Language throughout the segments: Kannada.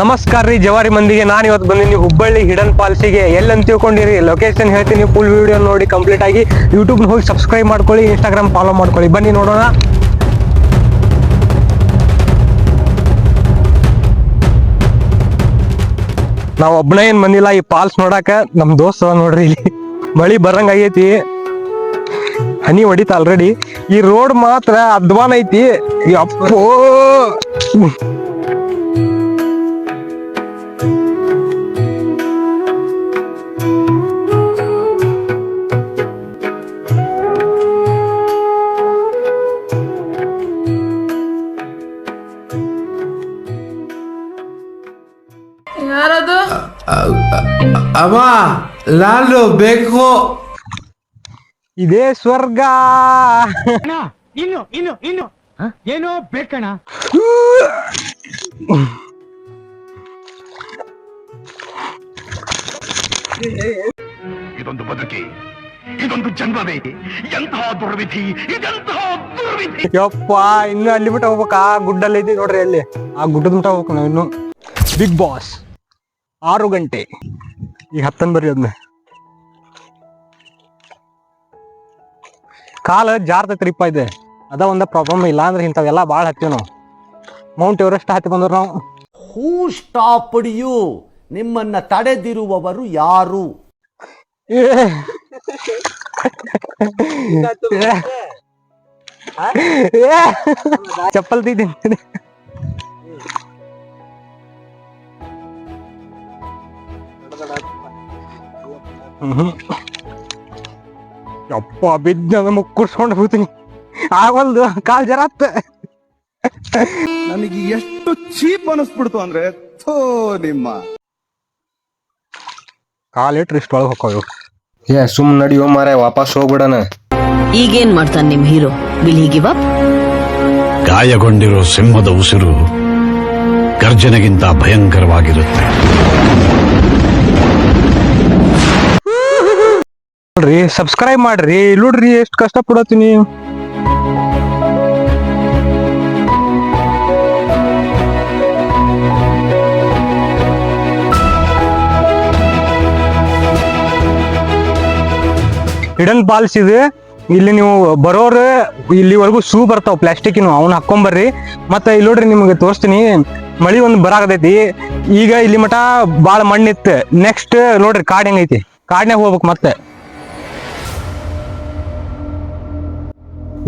ನಮಸ್ಕಾರ ರೀ, ಜವಾರಿ ಮಂದಿಗೆ. ನಾನು ಇವತ್ತು ಬಂದಿನಿ ಹುಬ್ಬಳ್ಳಿ ಹಿಡನ್ ಪಾಲ್ಸಿಗೆ ಎಲ್ಲಿ ಅಂತ ತಿಳ್ಕೊಂಡಿರಿ? ಲೊಕೇಶನ್ ಹೇಳ್ತೀನಿ ಫುಲ್ ವಿಡಿಯೋ ನೋಡಿ ಕಂಪ್ಲೀಟ್ ಆಗಿ. ಯೂಟ್ಯೂಬ್ ಹೋಗಿ ಸಬ್ಸ್ಕ್ರೈಬ್ ಮಾಡ್ಕೊಳ್ಳಿ ಇನ್ಸ್ಟಾಗ್ರಾಮ್ ಫಾಲೋ ಮಾಡ್ಕೊಳ್ಳಿ. ಬನ್ನಿ ನೋಡೋಣ. ನಾವು ಒಬ್ಬನೇ ಏನ್ ಬಂದಿಲ್ಲ, ಈ ಪಾಲ್ಸ್ ನೋಡಾಕ. ನಮ್ ದೋಸ್ತ ನೋಡ್ರಿ ಇಲ್ಲಿ. ಮಳಿ ಬರಂಗ ಆಗೈತಿ. ಹನಿ ಹೊಡಿತ ಆಲ್ರೆಡಿ ಈ ರೋಡ್ ಮಾತ್ರ ಅದ್ವಾನ್ ಐತಿ. ಅಪ್ಪೋ ಅಮ್ಮ ಲಾಲು ಬೇಕು ಇದೇ ಸ್ವರ್ಗ. ಅಣ್ಣ ಇನ್ನು ಇನ್ನು ಇನ್ನು. ಏನೋ ಬೇಕಣ್ಣ. ಇದೊಂದು ಬದುಕಿ ಇದೊಂದು ಜನ್ಮವೇ. ಎಂತಹ ದುರ್ವಿಧಿ ಇದೆಂತಹ ದುರ್ವಿಧಿ. ಯಪ್ಪ ಇನ್ನು ಅಲ್ಲಿ ಬಿಟ್ಟು ಹೋಗ್ಬೇಕು? ಆ ಗುಡ್ಡಲ್ಲಿ ಐತಿ ನೋಡ್ರಿ ಅಲ್ಲಿ. ಆ ಗುಡ್ಡದ ಮಟ್ಟ ಹೋಗ್ಬೇಕು ನಾವು ಇನ್ನು ಬಿಗ್ ಬಾಸ್ ಆರು ಗಂಟೆ. ಈಗ ಹತ್ತನ್ ಬರ್ರಿ ಅದನ್ನ ಕಾಲ ಜಾರ್ತೈತ್ರಿಪ್ಪ ಇದೆ. ಅದ ಒಂದ ಪ್ರಾಬ್ಲಮ್ ಇಲ್ಲ ಅಂದ್ರೆ ಇಂಥವೆಲ್ಲ ಭಾಳ ಹತ್ತೀವಿ ನಾವು. ಮೌಂಟ್ ಎವರೆಸ್ಟ್ ಹತ್ತಿ ಬಂದ್ರು ನಾವು. ಹೂ ಸ್ಟಾಪ್ ಯು ನಿಮ್ಮನ್ನ ತಡೆದಿರುವವರು ಯಾರು. ಚಪ್ಪಲ್ ತಿಂತೀನಿ ಅಪ್ಪ ಬಿದ್ದ ನಮ ಕುರ್ಸ್ಕೊಂಡು ಹೋಗ್ತೀನಿ. ಆಗಲ್ದು ಕಾಲ್ ಜರತ್ತ ನನಗೆ ಎಷ್ಟು ಚೀಪ್ ಅನಿಸ್ಬಿಡ್ತು ಅಂದ್ರೆ ಥೋ ನಿಮ್ಮ. ಕಾಲ್ ಇಟ್ರೆ ಇಷ್ಟು ಒಳಗೆ ಹೋಕ್ಕವು ಏ ಸುಮ್ ನಡಿಯೋ ಮಾರ ವಾಪಸ್ ಹೋಗ್ಬಿಡಣ. ಈಗೇನ್ ಮಾಡ್ತಾನೆ ನಿಮ್ hero? Will he give up? ಗಾಯಗೊಂಡಿರೋ ಸಿಂಹದ ಉಸಿರು ಗರ್ಜನೆಗಿಂತ ಭಯಂಕರವಾಗಿರುತ್ತೆ. ನೋಡ್ರಿ ಸಬ್ಸ್ಕ್ರೈಬ್ ಮಾಡ್ರಿ. ನೋಡ್ರಿ ಎಷ್ಟು ಕಷ್ಟ ಪಡತ್ತೀನಿ ಹಿಡನ್ ಪಾಲ್ಸ್ ಇದು. ಇಲ್ಲಿ ನೀವು ಬರೋರು, ಇಲ್ಲಿವರೆಗೂ ಶೂ ಬರ್ತಾವ ಪ್ಲಾಸ್ಟಿಕ್ನು ಅವ್ನ ಹಾಕೊಂಬರ್ರಿ ಮತ್ತೆ ಇಲ್ಲಿ ನೋಡ್ರಿ ನಿಮ್ಗೆ ತೋರಿಸ್ತೀನಿ. ಮಳಿ ಒಂದು ಬರಾಗದೈತಿ ಈಗ ಇಲ್ಲಿ ಮಟ ಬಾಳ ಮಣ್ಣಿತ್ತು. ನೆಕ್ಸ್ಟ್ ನೋಡ್ರಿ, ಕಾಡ್ ಹೆಂಗೈತಿ. ಕಾಡ್ನಾಗ ಹೋಗ್ಬೇಕು ಮತ್ತೆ.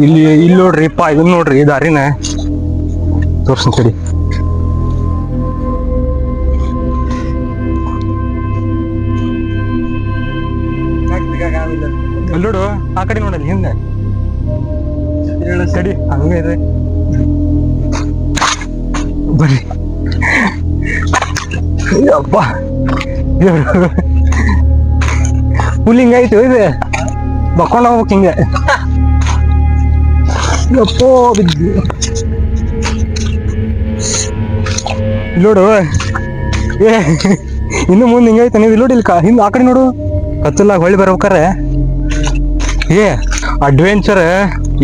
ಇಲ್ಲಿ ಇಲ್ಲಿ ನೋಡ್ರಿ, ಪಾ ಇದನ್ನ ನೋಡ್ರಿ, ಈ ದಾರಿನ. ತೋರ್ಸ್ತೀನಿ ಕಡಿ ನೋಡು, ಆ ಕಡೆ ನೋಡಲ್ಲಿ, ಹಿಂದೆ. ಕಡಿ ಹಂಗೆ ಇದೆ. ಬರ್ರಿ ಅಪ್ಪ ಫುಲ್ ಆಯ್ತು, ಇದು. ಬಕ್ಕೊಂಡು ಹೋಗ್ಬೇಕು ಹಿಂಗೆ. ಯಪ್ಪೋ ಬಿದ್ದು. ನೋಡು ಏ ಇನ್ನು ಮುಂದೆ ಹಿಂಗೈತೆ ನೀವು ಇಲ್ಲಿ ನೋಡಿ ಇಲ್ಲಿ ಹಿಂದೆ ಆ ಕಡೆ ನೋಡು. ಕತ್ತಲಾಗ ಹೊಳ್ಳಿ ಬರ್ಬೇಕಾರೆ. ಏ ಅಡ್ವೆಂಚರ್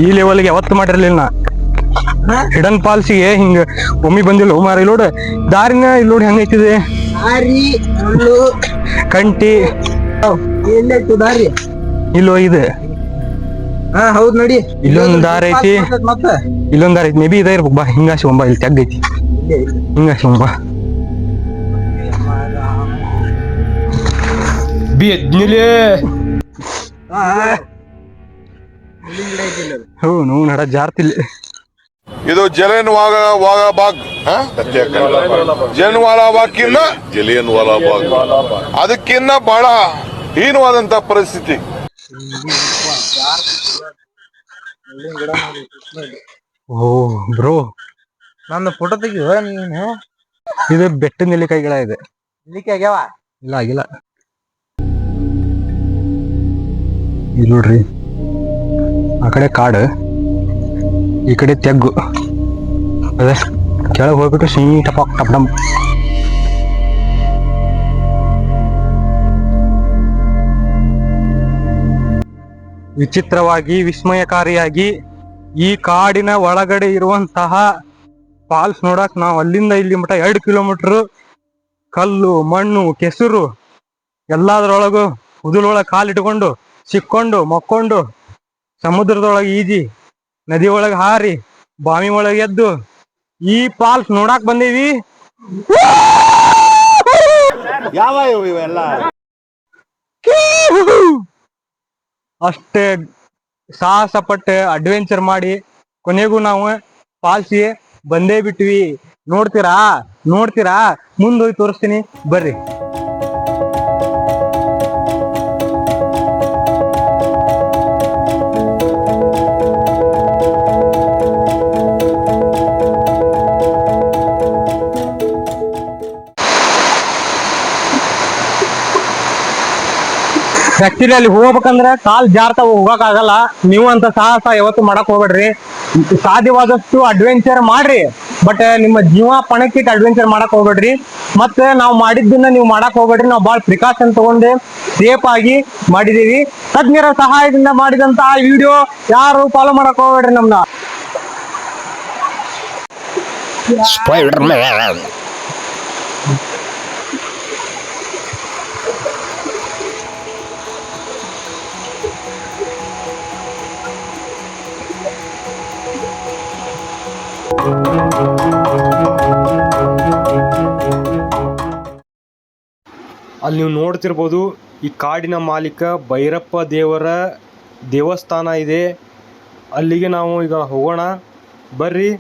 ಈ ಲೆವೆಲ್ಗೆ ಯಾವತ್ತು ಮಾಡಿರಲಿಲ್ಲ ನಾ. ಹಿಡನ್ ಪಾಲ್ಸಿಗೆ ಹಿಂಗ ಒಮ್ಮೆ ಬಂದಿಲ್ಲ. ಮಾರ ಇಲ್ಲಿ ನೋಡು ದಾರಿನ ಇಲ್ಲಿ ನೋಡಿ ಹೆಂಗೈತಿದೆ ಕಂಟಿ. ದಾರಿ? ಇಲ್ಲಿ ಹೋಗಿದೆ ಹಾ ಹೌದ್ ನೋಡಿ. ಇಲ್ಲೊಂದ್ ದಾರ ಐತಿ. ಮತ್ತೆ. ಇಲ್ಲೊಂದ್ ದಾರಿ ಐತಿ. ಮೇ ಬಿ ಇದೇ ಇರ್ಬೇಕು. ಬಾ ಹಿಂಗ ಶಿವಂಬ ಇಲ್ಲಿ ತೆಗ್ದೈತಿ ಹಿಂಗಾಸಿ ಒಂಬ ಹ್ಞೂ ನೋವು ನಡ ಜಾರ್ತಿಲ್ಲ ಇದು ಜಲಿಯನ್ ವಾಗ ವಾಗ ಬಾಗ್ ಜಲಿಯನ್ ವಾಲಾ ಬಾಗ್ಕಿನ್ನ ಜಲಿಯನ್ ವಾಲಾ ಬಾಗ್ ಅದಕ್ಕಿನ್ನ ಬಹಳ ಹೀನವಾದಂತ ಪರಿಸ್ಥಿತಿ. ಓ ಬ್ರೋ. ನನ್ನ ಫೋಟೋ ತೆಗಿಯೋ ನೀನು? ಇದು ಬೆಟ್ಟದ ನೆಲ್ಲಿಕಾಯಿ ಗಿಡ ಇದೆ. ನೆಲ್ಲಿಕಾಯಿ ಆಗ್ಯಾವ ಇಲ್ಲ ಆಗಿಲ್ಲ. ಇಲ್ಲಿ ನೋಡ್ರಿ. ಆ ಕಡೆ ಕಾಡು ಈ ಕಡೆ ತೆಗ್ಗು. ಅದೇ ಕೆಳಗೆ ಹೋಗ್ಬಿಟ್ಟು ಸೀ ಟಪ ಟಪ್. ಡಮ್ ವಿಚಿತ್ರವಾಗಿ ವಿಸ್ಮಯಕಾರಿಯಾಗಿ ಈ ಕಾಡಿನ ಒಳಗಡೆ ಇರುವಂತಹ ಫಾಲ್ಸ್ ನೋಡಕ್ ನಾವು ಅಲ್ಲಿಂದ ಇಲ್ಲಿ ಮಟ ಎರಡು ಕಿಲೋಮೀಟರ್. ಕಲ್ಲು ಮಣ್ಣು ಕೆಸರು ಎಲ್ಲದರೊಳಗು ಉದುಲೊಳಗೆ ಕಾಲಿಟ್ಕೊಂಡು ಸಿಕ್ಕೊಂಡು ಮಕ್ಕೊಂಡು ಸಮುದ್ರದೊಳಗೆ ಈಜಿ ನದಿ ಒಳಗೆ ಹಾರಿ ಬಾವಿ ಒಳಗೆ ಎದ್ದು ಈ ಫಾಲ್ಸ್ ನೋಡಕ್ ಬಂದೀವಿ. ಅಷ್ಟೇ ಸಾಹಸ ಪಟ್ಟು ಅಡ್ವೆಂಚರ್ ಮಾಡಿ ಕೊನೆಗೂ ನಾವು ಪಾಲ್ಸಿ ಬಂದೇ ಬಿಟ್ವಿ. ನೋಡ್ತೀರಾ? ನೋಡ್ತೀರಾ? ಮುಂದೋಗಿ ತೋರಿಸ್ತೀನಿ. ಬರ್ರಿ. ಅಲ್ಲಿ ಹೋಗ್ಬೇಕಂದ್ರೆ ಕಾಲ್ ಜಾರ್ತಾ ಹೋಗಕ್ ಆಗಲ್ಲ ನೀವು ಅಂತ ಸಾಹಸ ಯಾವತ್ತು ಮಾಡಕ್ ಹೋಗ್ಬೇಡ್ರಿ. ಸಾಧ್ಯವಾದಷ್ಟು ಅಡ್ವೆಂಚರ್ ಮಾಡ್ರಿ. ಬಟ್ ನಿಮ್ಮ ಜೀವ ಪಣಕ್ಕಿಟ್ಟು ಅಡ್ವೆಂಚರ್ ಮಾಡಕ್ ಹೋಗ್ಬೇಡ್ರಿ. ಮತ್ತೆ ನಾವು ಮಾಡಿದ್ದನ್ನ ನೀವು ಮಾಡಕ್ ಹೋಗ್ಬೇಡ್ರಿ. ನಾವು ಬಹಳ ಪ್ರಿಕಾಷನ್ ತಗೊಂಡು ಸೇಫ್ ಆಗಿ ಮಾಡಿದೀವಿ ತಜ್ಞರ ಸಹಾಯದಿಂದ ಮಾಡಿದಂತ ವಿಡಿಯೋ ಯಾರು ಫಾಲೋ ಮಾಡಕ್ ಹೋಗ್ಬೇಡ್ರಿ ನಮ್ನ. ಅಲ್ಲಿ ನೀವು ನೋಡ್ತಿರ್ಬೋದು ಈ ಕಾಡಿನ ಮಾಲೀಕ ಭೈರಪ್ಪ ದೇವರ ದೇವಸ್ಥಾನ ಇದೆ. ಅಲ್ಲಿಗೆ ನಾವು ಈಗ ಹೋಗೋಣ. ಬರ್ರಿ.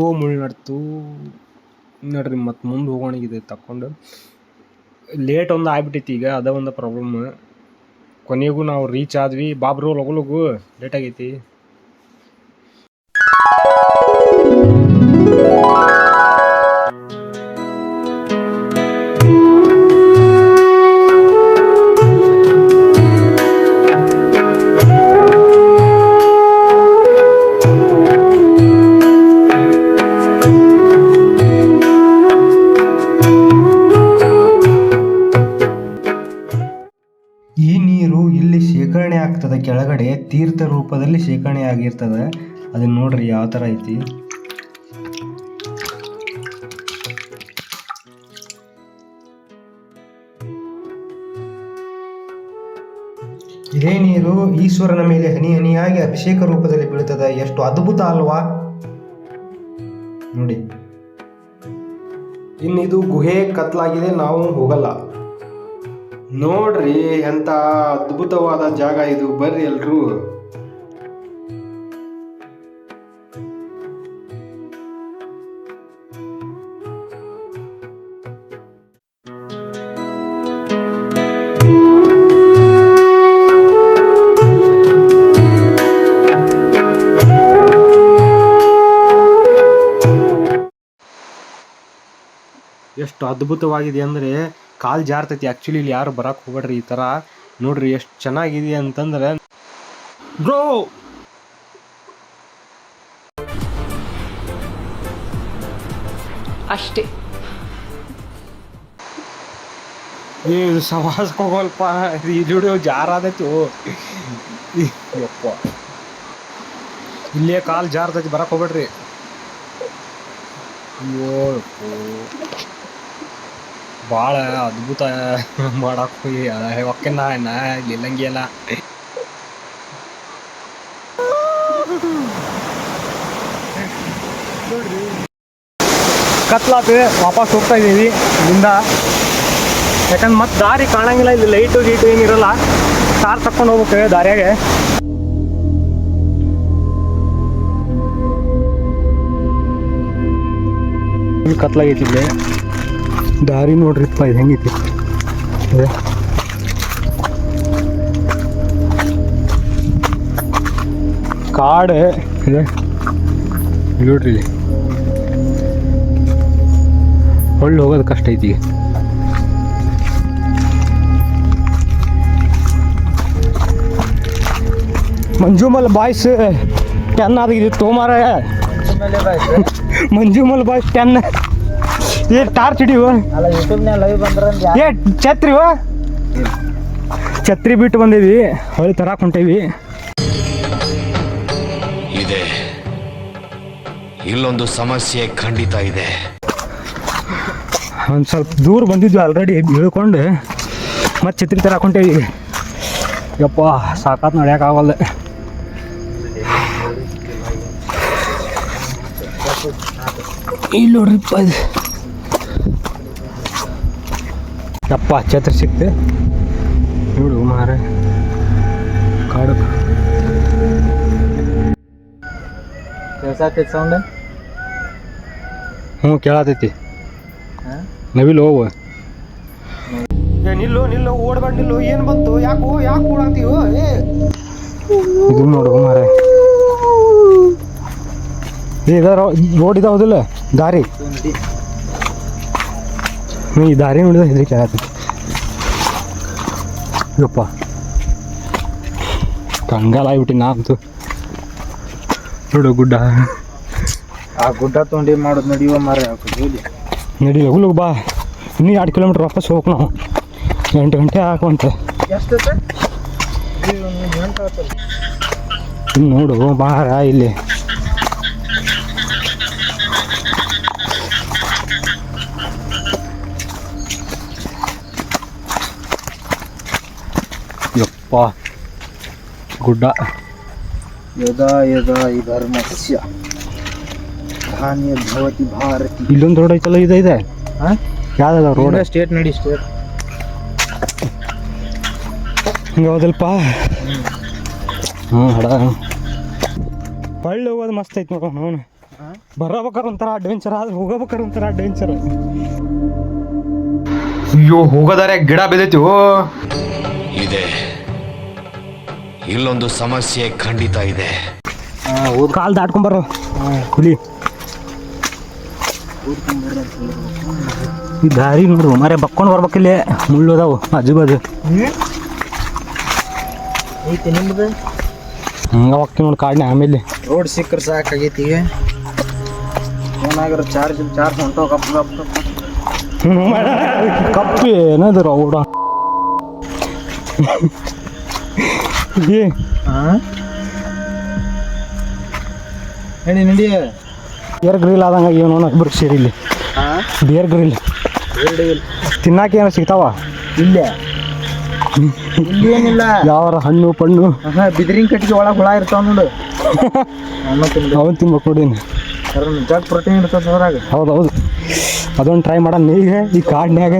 ಅಯ್ಯೋ ಮುಳ್ಳು ನಡ್ತು. ನೋಡ್ರಿ, ಮತ್ತೆ ಮುಂದೆ ಹೋಗೋಣ ಇದೆ ತಕೊಂಡು ಲೇಟ್ ಒಂದು ಆಗ್ಬಿಟ್ಟೈತಿ ಈಗ, ಅದ ಒಂದು ಪ್ರಾಬ್ಲಮ್ ಕೊನೆಗೂ ನಾವು ರೀಚ್ ಆದ್ವಿ. ಬಾಬ್ರು, ಲಗು ಲೇಟ್ ಆಗೈತಿ. ತೀರ್ಥ ರೂಪದಲ್ಲಿ ಶೇಖರಣೆ ಆಗಿರ್ತದೆ ಅದನ್ನ ನೋಡ್ರಿ, ಯಾವ ಥರ ಐತಿ. ಇದೇ ನೀರು ಈಶ್ವರನ ಮೇಲೆ ಹನಿ ಹನಿಯಾಗಿ ಅಭಿಷೇಕ ರೂಪದಲ್ಲಿ ಬೀಳ್ತದೆ. ಎಷ್ಟು ಅದ್ಭುತ ಅಲ್ವಾ. ನೋಡಿ. ಇನ್ನು ಇದು ಗುಹೆ ಕತ್ಲಾಗಿದೆ, ನಾವು ಹೋಗಲ್ಲ. ನೋಡ್ರಿ ಎಂತ ಅದ್ಭುತವಾದ ಜಾಗ ಇದು. ಬರ್ರಿ ಎಲ್ರು. ಎಷ್ಟು ಅದ್ಭುತವಾಗಿದೆ ಅಂದರೆ ಕಾಲ್ ಜಾರ್ತೈತಿ. ಆ್ಯಕ್ಚುಲಿ ಇಲ್ಲಿ ಯಾರು ಬರಕ್ಕೆ ಹೋಗ್ಬೇಡ್ರಿ ಈ ಥರ ನೋಡ್ರಿ ಎಷ್ಟು ಚೆನ್ನಾಗಿದೆ ಅಂತಂದ್ರೆ. ಬ್ರೋ ಅಷ್ಟೇ. ಏ ಸವಾಸ್ ಸವಾಸಕ್ಕೆ ಹೋಗಲ್ಪ. ಈ ಜಾರಾದೈತು ಯಪ್ಪ. ಇಲ್ಲೇ ಕಾಲು ಜಾರ್ತೈತಿ ಬರಕ್ಕೆ ಹೋಗ್ಬೇಡ್ರಿ. ಅಯ್ಯೋ. ಭಾಳ ಅದ್ಭುತ ಮಾಡಕ್ಕೆ ಹೋಗಿ. ನಾ ನಾ ನಿಲ್ಲಂಗೆ ಇಲ್ಲ. ಕತ್ಲಾತು ವಾಪಸ್ ಹೋಗ್ತಾ ಇದ್ದೀವಿ. ಇಲ್ಲಿಂದ ಯಾಕಂದ್ರೆ ಮತ್ತೆ ದಾರಿ ಕಾಣಂಗಿಲ್ಲ, ಇಲ್ಲಿ ಲೈಟು ಗೀಟು ಏನಿರಲ್ಲ ಕಾರ್ ತಕೊಂಡು ಹೋಗ್ಬೇಕು ದಾರಿಯಾಗೆ. ಕತ್ಲಾಗೈತಿ ದಾರಿ ನೋಡ್ರಿ ಇದು ಹೆಂಗೈತಿ? ಇದೆ. ಕಾಡು ಇದೆ. ನೋಡ್ರಿ ಹೊಳ್ಳಿ ಹೋಗೋದು ಕಷ್ಟ ಐತಿ ಮಂಜುಮಲ್ ಬಾಯ್ಸ್ ಟೆನ್ ಆದ ಇದು ತೋಮಾರ ಮಂಜುಮಲ್ ಬಾಯ್ಸ್. ಟೆನ್ ಏ ಟಾರ್ಚ್ ಹಿಡಿಯುವ? ಅಲ್ಲ ಯೂಟ್ಯೂಬ್ನ್ಯಾಗ ಲೈವ್ ಬಂದ್ರ ಏ ಛತ್ರಿ ಛತ್ರಿ ಬಿಟ್ಟು ಬಂದಿದ್ವಿ ಹೊಳಿ ತರಾಕ್ ಹೊಂಟೇವಿ. ಇದೆ. ಇಲ್ಲೊಂದು ಸಮಸ್ಯೆ ಖಂಡಿತ ಇದೆ. ಒಂದು ಸ್ವಲ್ಪ ದೂರ ಬಂದಿದ್ವಿ ಆಲ್ರೆಡಿ ಇಳ್ಕೊಂಡು ಮತ್ತೆ ಛತ್ರಿ ತರ ಹೊಂಟೇವಿ. ಯಪ್ಪ ಸಾಕಾತ್ ನಡೆಯೋಕ್ಕಾಗಲ್ಲ ಇಲ್ಲಿ ನೋಡ್ರಿಪ್ಪ ಇದು. ಯಪ್ಪ ಛತ್ರಿ ಸಿಕ್ತೆ ನೋಡು ಮಾರ. ಕಾಡು. ಕೇಳ್ಸಾತೈತಿ ಸೌಂಡ್? ಹ್ಞೂ ಕೇಳತೈತಿ. ನವಿಲ್ ಹೋಗು. ನಿಲ್ಲು ನಿಲ್ಲು ಓಡ್ಬೇಡ ನಿಲ್ಲು. ಏನು ಬಂತು? ಯಾಕೋ ಯಾಕೆ ಓಡಾತೀವೋ ಏ. ಇದು ನೋಡು ಮಾರ. ಇದ ರೋಡ್ ಇದಾವುದಿಲ್ಲ? ದಾರಿ. ಹ್ಞೂ ಈ ದಾರಿ ನೋಡಿದ ಹೆದರಿಕೆ ಯಪ್ಪ. ಕಂಗಾಲ ಆಗ್ಬಿಟ್ಟು ನಾಂತು ನೋಡು ಗುಡ್ಡ. ಆ ಗುಡ್ಡ ತೊಂಡಿ ಮಾಡೋದು ನಡೆಯುವ ಮಾರ ನಡಿ ಲಗು ಬಾ. ಇನ್ನೂ ಎರಡು ಕಿಲೋಮೀಟ್ರ್ ವಾಪಸ್ ಹೋಗ್ ನಾವು. ಎಂಟು ಗಂಟೆ ಹಾಕುವಂತೆ ಇನ್ನು ನೋಡು ಮಾರ ಇಲ್ಲಿ. ಯಪ್ಪ. ಗುಡ್ಡ. ಯದಾ ಯದಾ ಈ ಧರ್ಮಸ್ಯ ಧಾನ್ಯ ಭವತಿ ಭಾರತಿ. ಇಲ್ಲೊಂದು ರೋಡ್ ಐತಲ್ಲ ಇದೆ ಇದೆ? ಹಾ? ಯಾವ್ದದ ರೋಡ್ ಸ್ಟೇಟ್ ನಡಿ ಸ್ಟೇಟ್ ಹಿಂಗೆ ಹೌದಲ್ಪ? ಹ್ಞೂ ಹಡ. ಹೊಳ್ಳಿ ಹೋಗೋದು ಮಸ್ತ್ ಐತೆ ನೋಡೋಣ ಅವನು ಬರಬೇಕಾರೆ ಒಂಥರ ಅಡ್ವೆಂಚರ್ ಆದ್ರೆ ಹೋಗಬೇಕಾರೆ ಒಂಥರ ಅಡ್ವೆಂಚರ್ ಅಯ್ಯೋ ಹೋಗೋದಾರೆ ಗಿಡ ಬಿದ್ದೈತಿ ಓ. ಇದೆ. ಇಲ್ಲೊಂದು ಸಮಸ್ಯೆ ಖಂಡಿತ ಇದೆ. ಕಾಲು ದಾಟ್ಕೊಂಬರೋ ಹುಲಿ ಈ ದಾರಿ ನೋಡು ಮರೆ ಬಕ್ಕೊಂಡು ಬರ್ಬೇಕಿಲ್ಲೇ ಮುಳ್ಳು ಅದಾವು ಆಜು ಬಾಜು ಐತಿ ನಿಮ್ದು? ಹಂಗ ಹೋಗ್ತೀವಿ ನೋಡಿ ಕಾಡಿನ ಆಮೇಲೆ. ರೋಡ್ ಸಿಕ್ಕರೆ ಸಾಕಾಗೈತಿ ಏನಾಗ್ರ ಚಾರ್ಜ್ ಚಾರ್ಜ್ ಹೊಂಟೋ ಕಪ್ಪು ಕಪ್ ಕಪ್ ಕಪ್ಪಿ ಏನದು ರೌಡ ಏ. ಹೇಳಿ ನಡಿ. ಬಿಯರ್ ಗ್ರಿಲ್ ಆದಂಗ ಏನು ಇಬ್ಬರು ಸೇರಿ ಇಲ್ಲಿ. ಬಿಯರ್ ಗ್ರಿಲ್ ತಿನ್ನಾಕ ಏನೋ ಸಿಗ್ತಾವ? ಇಲ್ಲ. ಏನಿಲ್ಲ. ಯಾವಾರ ಹಣ್ಣು ಪಣ್ಣು? ಬಿದಿರಿನ ಕಟ್ಟಿಗೆ ಒಳಗೆ ಹುಳ ಇರ್ತಾವ ನೋಡು. ಅವನು ತಿನ್ಬೇಕು ನೋಡೀನಿ ಜಗ್ ಪ್ರೋಟೀನ್ ಇರ್ತದ ಅದ್ರಾಗ. ಹೌದು ಹೌದು ಅದೊಂದು ಟ್ರೈ ಮಾಡೋಣ ಈಗ ಈ ಕಾಡಿನ್ಯಾಗ.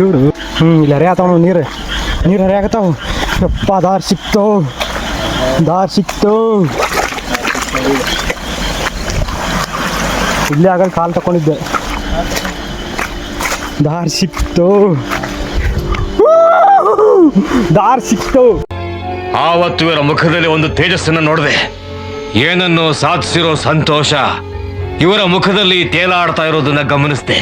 ನೋಡು ಹ್ಞೂ ಇಲ್ಲಿ ಹರಿಯಾತಾವ ನೀರು. ನೀರು ಹರಿಯಾಕತ್ತಾವ ಯಪ್ಪ ದಾರಿ ಸಿಕ್ತೋ ದಾರಿ ಸಿಕ್ತು ಇಲ್ಲೇ ಆಗಲ್ ಕಾಲು ತಗೊಂಡಿದ್ದೆ ದಾರಿ ಸಿಕ್ತು ದಾರಿ ಸಿಕ್ತೋ ಆವತ್ತು ಇವರ ಮುಖದಲ್ಲಿ ಒಂದು ತೇಜಸ್ಸನ್ನು ನೋಡಿದೆ. ಏನನ್ನು ಸಾಧಿಸಿರೋ ಸಂತೋಷ ಇವರ ಮುಖದಲ್ಲಿ ತೇಲಾಡ್ತಾ ಇರೋದನ್ನ ಗಮನಿಸಿದೆ.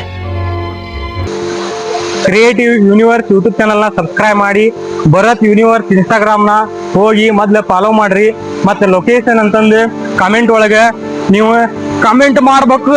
ಕ್ರಿಯೇಟಿವ್ ಯೂನಿವರ್ಸ್ ಯೂಟ್ಯೂಬ್ ಚಾನಲ್ನ ಸಬ್ಸ್ಕ್ರೈಬ್ ಮಾಡಿ. ಭರತ್ ಯೂನಿವರ್ಸ್ ಇನ್ಸ್ಟಾಗ್ರಾಮ್ನ ಹೋಗಿ ಮೊದ್ಲು ಫಾಲೋ ಮಾಡ್ರಿ. ಮತ್ತೆ ಲೊಕೇಶನ್ ಅಂತಂದು ಕಮೆಂಟ್ ಒಳಗೆ ನೀವು ಕಮೆಂಟ್ ಮಾಡ್ಬೇಕು.